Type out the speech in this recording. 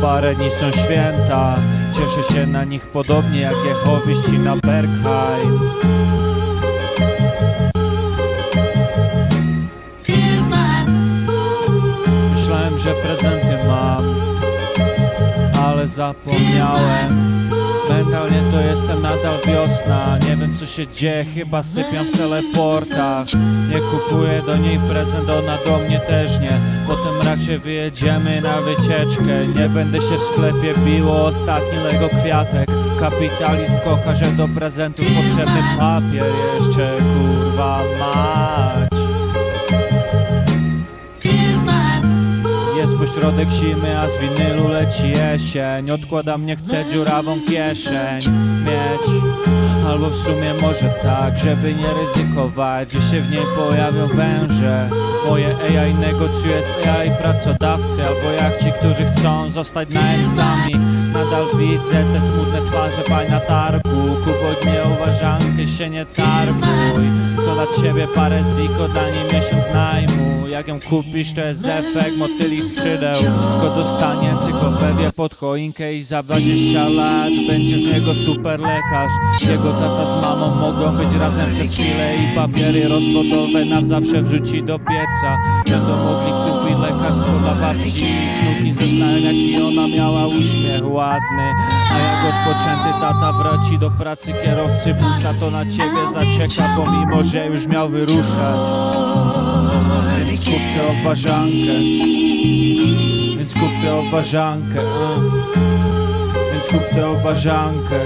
parę dni są święta. Cieszę się na nich podobnie jak Jehowiści na Bergheim Myślałem, że prezenty mam Ale zapomniałem. Mentalnie to nadal wiosna. Nie wiem co się dzieje, chyba sypiam w teleportach. Nie kupuję do niej prezent, ona do mnie też nie. Potem raczej wyjedziemy na wycieczkę. Nie będę się w sklepie biło ostatni Lego kwiatek. Kapitalizm kocha, że do prezentów potrzebny papier. Jeszcze kurwa mać Jest pośrodek zimy, a z winylu leci jesień. Odkładam, nie chcę dziurawą kieszeń mieć. Albo w sumie może tak, żeby nie ryzykować Że się w niej pojawią węże. Moje AI negocjuje z AI pracodawcy Albo jak ci, którzy chcą zostać najemcami. Nadal widzę te smutne twarze pań na targu. Kup nie uważankę, się nie targuj. To dla ciebie parę ziko, danie miesiąc najmu Jak ją kupisz, to jest efekt motyli skrzydeł. Wszystko dostanie encyklopedię pod choinkę I za 20 lat będzie z niego super lekarz. Jego tata z mamą mogą być razem przez chwilę I papiery rozwodowe na zawsze wrzuci do pieca. Będą mogli kupić lekarstwo dla babci. Wnuki zeznają jaki ona miała uśmiech ładny. A jak odpoczęty tata wróci do pracy kierowcy busa To na ciebie zaczeka Pomimo, że już miał wyruszać. Więc kup tę obwarzankę Więc kup tę obwarzankę Więc kup tę obwarzankę